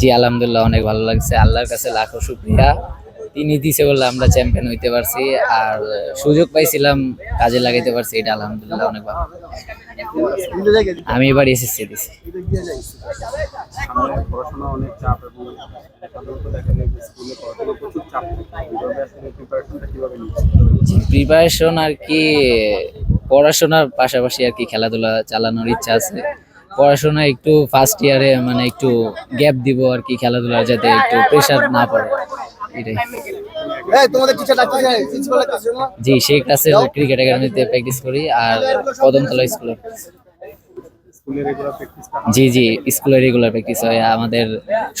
জি আলহামদুলিল্লাহ অনেক ভালো লাগছে। আল্লাহর কাছে লাখো শুক্রিয়া। তিনি দিছে বলে আমরা চ্যাম্পিয়ন হইতে পারছি আর সুযোগ পাইছিলাম কাজে লাগাইতে পারছি এটা আলহামদুলিল্লাহ অনেক ভালো। আমি এবার এসএসসি দিছি। প্রিপারেশন আর কি পড়াশোনার পাশাপাশি আর কি খেলাধুলা চালানোর ইচ্ছা আছে। পড়াশোনা একটু ফার্স্ট ইয়ারে মানে একটু গ্যাপ দিব আর কি খেলাধুলার যাতে একটু প্রেশার না পড়ে। এটাই। জি ক্রিকেট একাডেমিতে প্র্যাকটিস করি আর কদমতলা স্কুলে জি জি স্কুলে রেগুলার প্র্যাকটিস হয়। আমাদের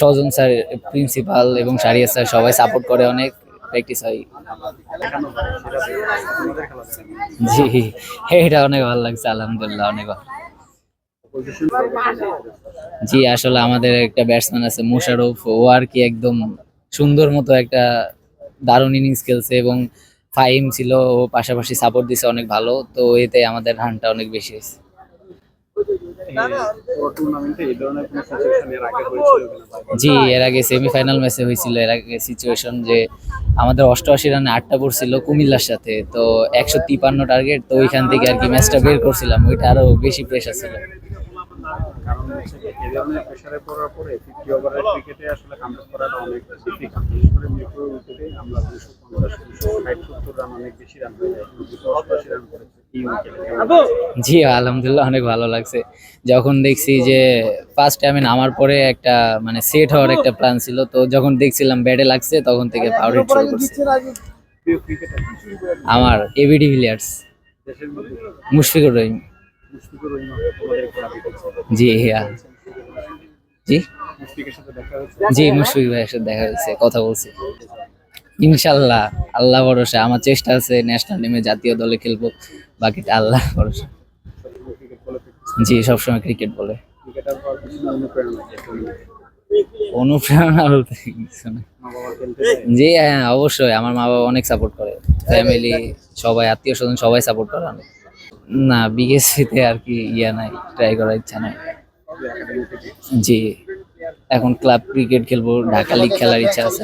সজন স্যার প্রিন্সিপাল এবং সারিয়া স্যার সবাই সাপোর্ট করে অনেক প্র্যাকটিস হয়। হয় জি এটা অনেক ভালো লাগছে আলহামদুলিল্লাহ অনেক ভালো। জি, আসলে আমাদের একটা ব্যাটসম্যান আছে মোশারফ ও আর কি একদম সুন্দর মতো একটা দারুণ ইনিংস খেলছে এবং ফাইম ছিল। ও পাশাপাশি সাপোর্ট দিছে অনেক ভালো। তো এতে আমাদের রানটা অনেক বেশি হয়েছে। জি, এর আগে সেমিফাইনাল ম্যাচে হয়েছিল। এর আগে সিচুয়েশন যে আমাদের অষ্টআশি রানে আটটা পড়ছিল কুমিল্লার সাথে। তো একশো তিপান্ন টার্গেট তো ওইখান থেকে আর কি ম্যাচটা বের করছিলাম। ওইটা আরও বেশি প্রেশার ছিল। কারণ হচ্ছে যে এই ধরনের প্রেশারে পড়ার পরে ফিফটি ওভারের ক্রিকেটে আসলে কামব্যাক করাটা অনেক ডিফিকাল্ট বিশেষ করে মিরপুর উইকেটে আমরা দুশো পঞ্চাশ দুশো ষাট সত্তর রান অনেক বেশি রান হয়ে যায়। দুশো অষ্টআশি রান করেছে জি আলহামদুলিল্লাহ অনেক ভালো লাগছে। যখন দেখছি যে ফার্স্ট টাইমে নামার পরে একটা মানে সেট হওয়ার একটা প্ল্যান ছিল তো যখন দেখছিলাম ব্যাটে লাগছে তখন থেকে পাওয়ার হিট শুরু করছে। আমার AB de Villiers Mushfiqur Rahim. জি হ্যাঁ। জি? জি, মুশফিক ভাইয়ের সাথে দেখা হয়েছে, কথা বলছি। ইনশাল্লাহ, আল্লাহ ভরসা। আমার চেষ্টা আছে ন্যাশনাল টিমে জাতীয় দলে খেলব, বাকিটা আল্লাহ ভরসা। জি, সবসময় ক্রিকেট বলে। অনুপ্রেরণা বলতে কিছু না। জি হ্যাঁ অবশ্যই। আমার মা বাবা অনেক সাপোর্ট করে। ফ্যামিলি সবাই আত্মীয় স্বজন সবাই সাপোর্ট করে অনেক না বিএসসিতে আর কি ইয়া নাই ট্রাই করার ইচ্ছা নাই। জি, এখন ক্লাব ক্রিকেট খেলব, ঢাকা লিগ খেলার ইচ্ছা আছে।